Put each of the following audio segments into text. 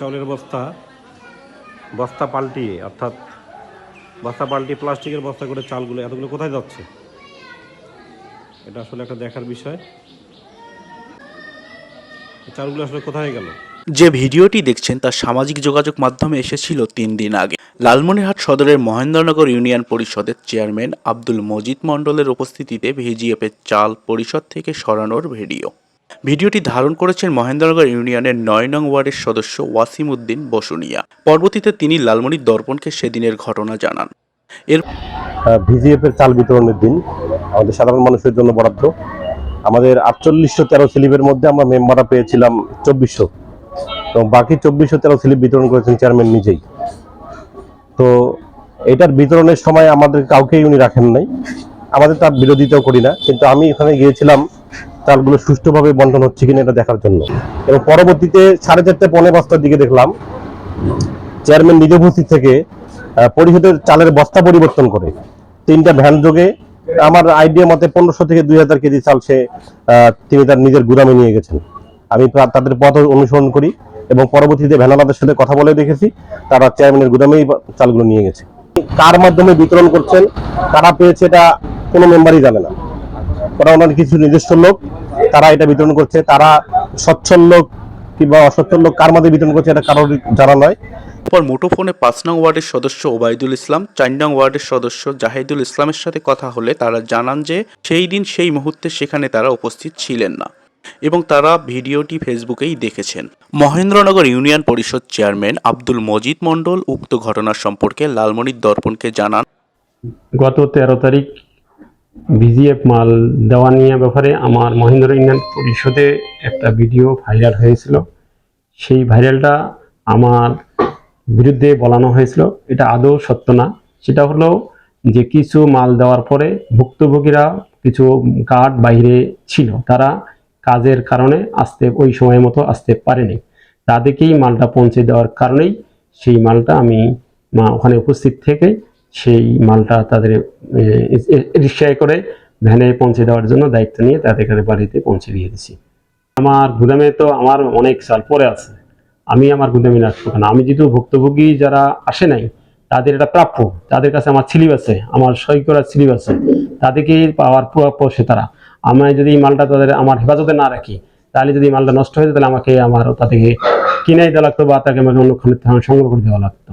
চাউলের বস্তা বস্তা পাল্টিয়ে, অর্থাৎ বস্তা পাল্টিয়ে প্লাস্টিকের বস্তা করে চালগুলো, এতগুলো কোথায় যাচ্ছে? এটা আসলে একটা দেখার বিষয়। চালগুলো আসলে কোথায় গেল? যে ভিডিওটি দেখছেন তা সামাজিক যোগাযোগ মাধ্যমে এসেছিল তিন দিন আগে। লালমনিরহাট সদরের মহেন্দ্রনগর ইউনিয়ন পরিষদের চেয়ারম্যান আব্দুল মজিদ মণ্ডলের উপস্থিতিতে ভিজিএফের চাল পরিষদ থেকে সরানোর ভিডিও। ভিডিওটি ধারণ করেছেন মহেন্দ্রনগর ইউনিয়নের নয় নং ওয়ার্ডের সদস্য ওয়াসিম উদ্দিন বসুনিয়া। পরবর্তীতে তিনি লালমনির দর্পণকে সেদিনের ঘটনা জানান। এর ভিজিএফ এর চাল বিতরণের দিন আমাদের সাধারণ মানুষের জন্য বরাদ্দ। আমাদের আটচল্লিশশো তেরো স্লিপের মধ্যে আমরা মেম্বাররা পেয়েছিলাম চব্বিশশো। এবং বাকি চব্বিশশো তেরো স্লিপ বিতরণ করেছেন চেয়ারম্যান নিজেই। তো এটার বিতরণের সময় আমাদের কাউকেই উনি রাখেন নাই। আমাদের তার বিরোধিতাও করি না। কিন্তু আমি এখানে গিয়েছিলাম চালগুলো সুষ্ঠুভাবে বন্টন হচ্ছে কিনা এটা দেখার জন্য। এবং পরবর্তীতে সাড়ে চারটে পনেরো পাঁচটার দিকে দেখলাম, চেয়ারম্যান নিজ উপস্থিত থেকে পরিষদের চালের বস্তা পরিবর্তন করে, তিনটা ভ্যান যোগে, আমার আইডিয়া মতে পনেরোশো থেকে দুই হাজার কেজি চাল সে তিনি তার নিজের গুদামে নিয়ে গেছেন। আমি তাদের পথ অনুসরণ করি এবং পরবর্তীতে ভ্যানালাদের সাথে কথা বলে দেখেছি, তারা চেয়ারম্যানের গুদামেই চালগুলো নিয়ে গেছে। কার মাধ্যমে বিতরণ করছেন কারা পেয়েছে এটা কোনো মেম্বারই জানে না। ওরা ওনার কিছু নিজস্ব লোক তারা এটা বিতরণ করছে। তারা সচ্ছল লোক কিংবা অসচ্ছল লোক কার মাধ্যমে বিতরণ করছে এটা কারোর জানা নয়। পর মুঠোফোনে পাঁচ নং ওয়ার্ডের সদস্য ওবায়দুল ইসলাম চার নং ওয়ার্ডের সদস্য জাহিদুল ইসলামের সাথে কথা হলে তারা জানান যে সেই দিন সেই মুহূর্তে সেখানে তারা উপস্থিত ছিলেন না এবং তারা ভিডিওটি ফেসবুকেই দেখেছেন। মহেন্দ্রনগর ইউনিয়ন পরিষদ চেয়ারম্যান আব্দুল মজিদ মণ্ডল উক্ত ঘটনা সম্পর্কে লালমনির দর্পণকে জানান। গত তেরো তারিখ ভিজিএফ মাল দেওয়া নিয়ে ব্যাপারে আমার মহেন্দ্র ইন্ডিয়ান পরিষদে একটা ভিডিও ভাইরাল হয়েছিল। সেই ভাইরালটা আমার বিরুদ্ধে বলানো হয়েছিল। এটা আদৌ সত্য না। সেটা হলো যে কিছু মাল দেওয়ার পরে ভুক্তভোগীরা কিছু কার্ড বাইরে ছিল। তারা কাজের কারণে আসতে, ওই সময় মতো আসতে পারেনি। তাদেরকেই মালটা পৌঁছে দেওয়ার কারণেই সেই মালটা আমি ওখানে উপস্থিত থেকে সেই মালটা তাদের রিক্সায় করে ভ্যানে পৌঁছে দেওয়ার জন্য দায়িত্ব নিয়ে তাদের বাড়িতে পৌঁছে দিয়ে দিছি আমার গুদামে তো আমার অনেক সাল পরে আছে। আমি আমার গুদামে রাখব কেন? আমি যেহেতু ভুক্তভোগী যারা আসে নাই, তাদের এটা প্রাপ্য। তাদের কাছে আমার স্লিপ আছে, আমার সই করার স্লিপ আছে। তাদেরকে পাওয়ার প্রাপ্য সে তারা। আমি যদি মালটা তাদের আমার হেফাজতে না রাখি, তাহলে যদি মালটা নষ্ট হয়ে যায়, তাহলে আমাকে আমার তাদেরকে কিনাই দেওয়া লাগতো বা তাকে আমাকে অন্যক্ষণে সংগ্রহ করে দেওয়া লাগতো।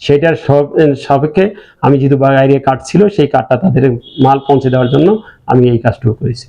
সেটার সব সাপেক্ষে আমি যেহেতু বাইরে কার্ড ছিল, সেই কার্ডটা তাদের মাল পৌঁছে দেওয়ার জন্য আমি এই কাজটুকু করেছি।